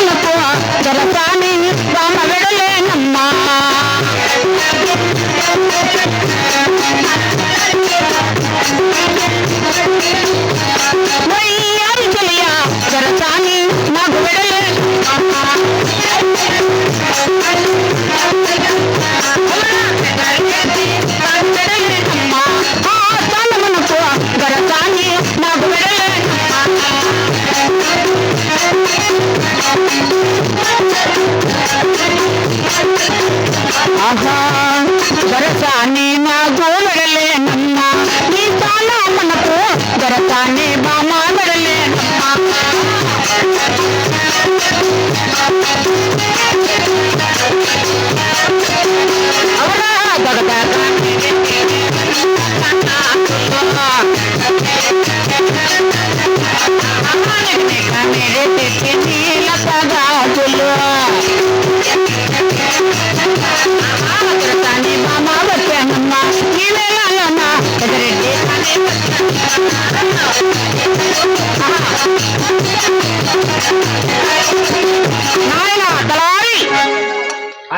ಕಲಪುವ ಜಲಪಾನಿ ರಾಮ ಬಿಡಲೇ.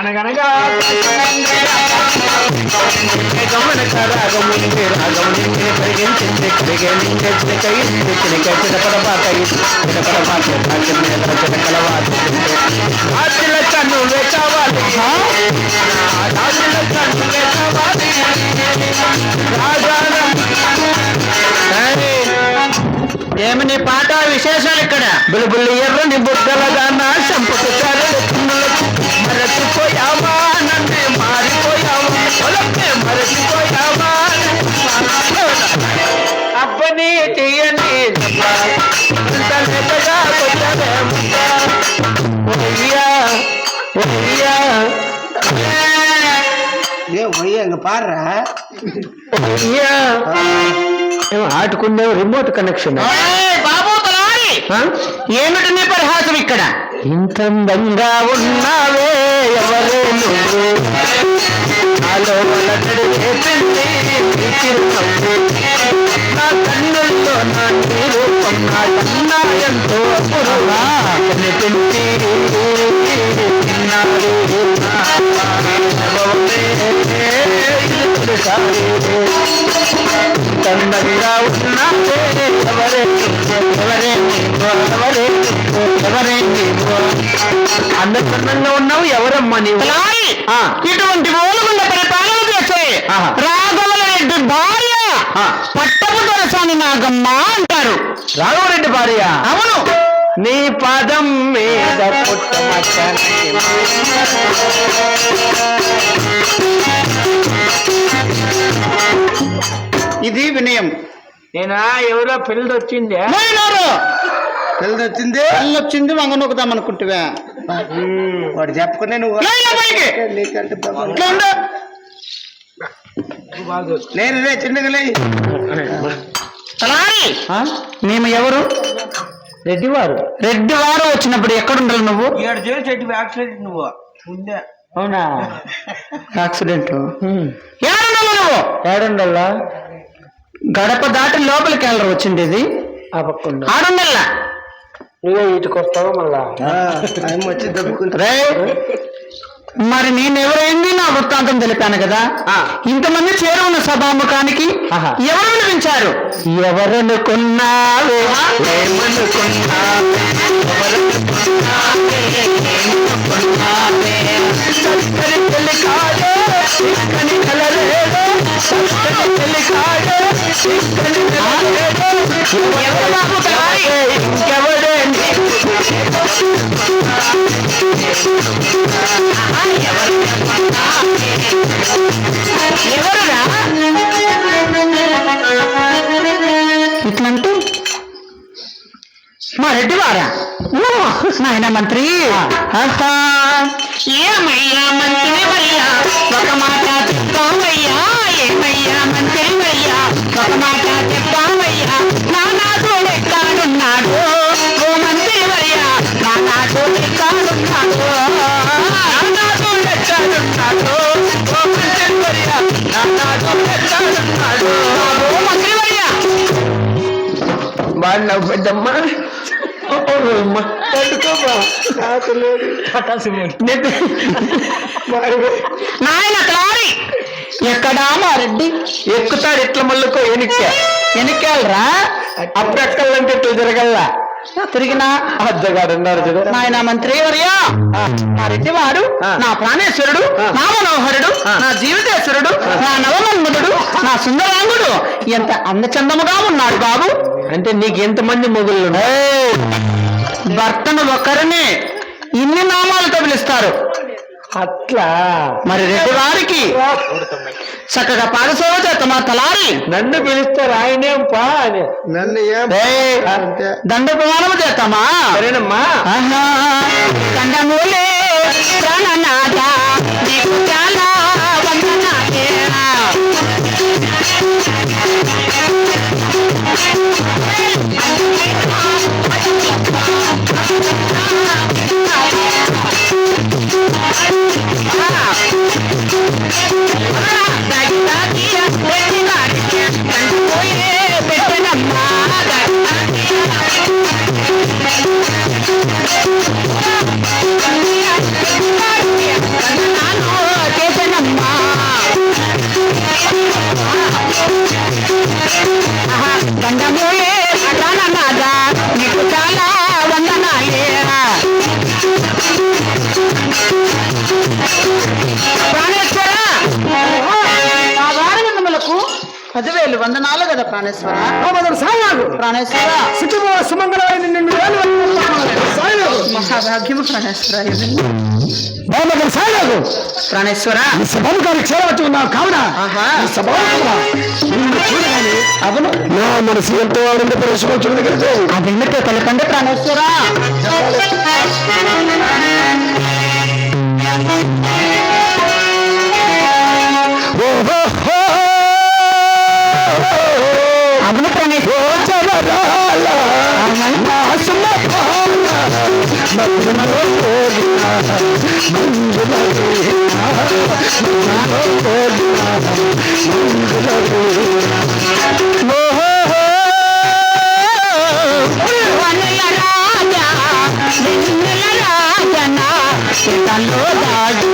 అనగనగా గమనక రాగముందే రాగముందే కరిగించింది కరిగించింది చిలకయింది చిలక చిడపడబాకై చిడపడబాక చిలకలవాది ఆ? చిలక నువ్వే కావాలి ఆ చిలక నువ్వే కావాలి రాజాన ఏమి నీ పాట విశేషాలు ఇక్కడ? బుల్బుల్లి ఎర్రని బుగ్గల దానా చంపకు పాడరా ఆటుకునే రిమోట్ కనెక్షన్ ఏమిటి నీ పరిహాసం ఇక్కడ? ఇంత అందంగా ఉన్నావే ఎవరే అందంగా ఉన్నావు ఎవరమ్మా నీవు. ఇటువంటి ఓలుగుండ పరిపాలన చేసే ఆహా. రాఘవల రెడ్డి భార్య. పట్టపు దొరసాని నాగమ్మ అంటారు. రాఘవరెడ్డి భార్య? అవును. నీ పాదం మీద పుట్టమచ్చ. ఇది వినయం. నేనా? ఎవరో పిల్లలు వచ్చిందే తెలిది వచ్చింది అల్లు వచ్చింది వంగ నొక్కుదాం అనుకుంటువా. వాడు చెప్పుకునే నువ్వు. లేరు రే చిన్నగా లే. తలారి మేము ఎవరు? రెడ్డి వారు రెడ్డి వారు వచ్చినప్పుడు ఎక్కడుండాలి నువ్వు? ఏడు చేసి చెట్టు యాక్సిడెంట్ నువ్వు. ఉండే. అవునా? యాక్సిడెంట్ ఏడున్నావు నువ్వు? ఏడుండల్లా? గడప దాటి లోపలికి వెళ్ళరు వచ్చింది ఇది. ఆ పక్కన ఆడుండల్లా. నువ్వే ఇటుకు వస్తావా మళ్ళా? వచ్చి దబ్బుకుంటా రే మరి నేనెవరైంది నా వృత్తాంతం తెలిపాను కదా. ఇంతమంది చేరున్న సభాముఖానికి ఆహా. ఎవరు వినిపించారు ఎవరనుకున్నావే? ఎవరనుకున్నావే? ఇట్లంటూ? మా రెడ్డి వారా? నాయన మంత్రి. ఏమయ్యా మంత్రి? ఒక మాట చెప్తావయ్యా. లేదు నాయన తలారి ఎక్కడా మా రెడ్డి? ఎక్కుతాడు ఇట్ల మళ్ళుకో ఎనిక్క. ఎనికేళ్ళరా అప్పుడెక్కలంటే ఇట్లా జరగల్లా తిరిగినా? అద్దగాడు ఉన్నారు చూడు. నాయన మంత్రి వర్యా నా రెడ్డి వాడు. నా ప్రాణేశ్వరుడు. నా మనోహరుడు. నా జీవితేశ్వరుడు నా నా సుందరాంగుడు ఎంత అందచందముగా ఉన్నాడు బాబు. అంటే నీకు ఎంతమంది మొగుళ్ళు భర్తను ఒకరిని ఇన్ని నామాలతో పిలుస్తారు అట్లా? మరి రెడ్డి వారికి. చక్కగా పాదసేవ చేత మా తలారి. నన్ను పిలుస్తారు ఆయనేం పా అని. నన్ను దండ ప్రమాణము చేస్తామా సరేనమ్మా. ఆహా, దండములే ప్రాణనాథ, పదివేలు వందనాలు కదా ప్రాణేశ్వర? ప్రాణేశ్వర? సుఖమో సుమంగళమైన నిన్ను వేలు సాగు మహాభాగ్యము ప్రాణేశ్వర ప్రాణేశ్వర? ఈ సభను గారికి చేరవచ్చు ఉన్నావు కావున. ఆహా. ఈ సభలో నిన్ను చూడగానే అవును. నా మనసు ఎంతో ఆనంద పరిశ్రమించుకుంది కదా ఆ విన్నతో తెలపండి ప్రాణేశ్వర. No వెన్నెల రాజన తలో తలో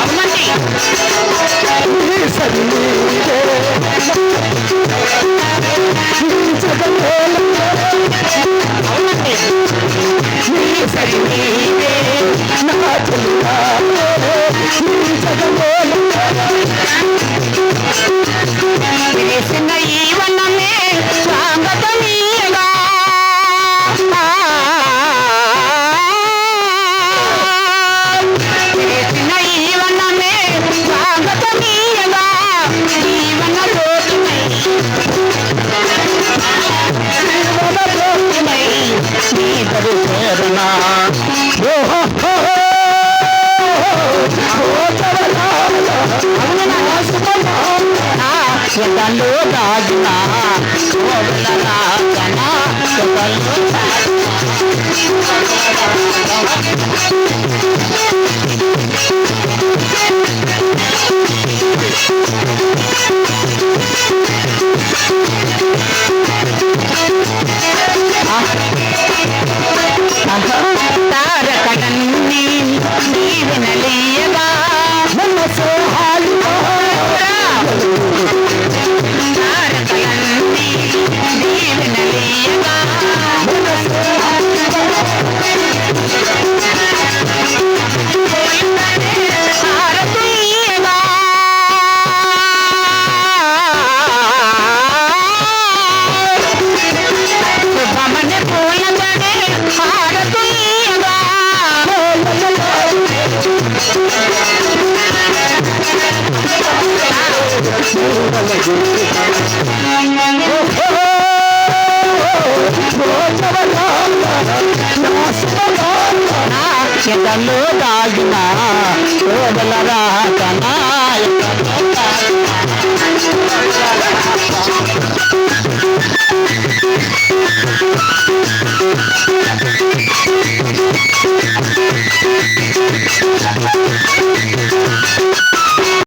అవునండి ఎదలో దాగిన కోవెల రాజన ఎదలో దాగిన చెగలు దాగిన శోభల రాకనా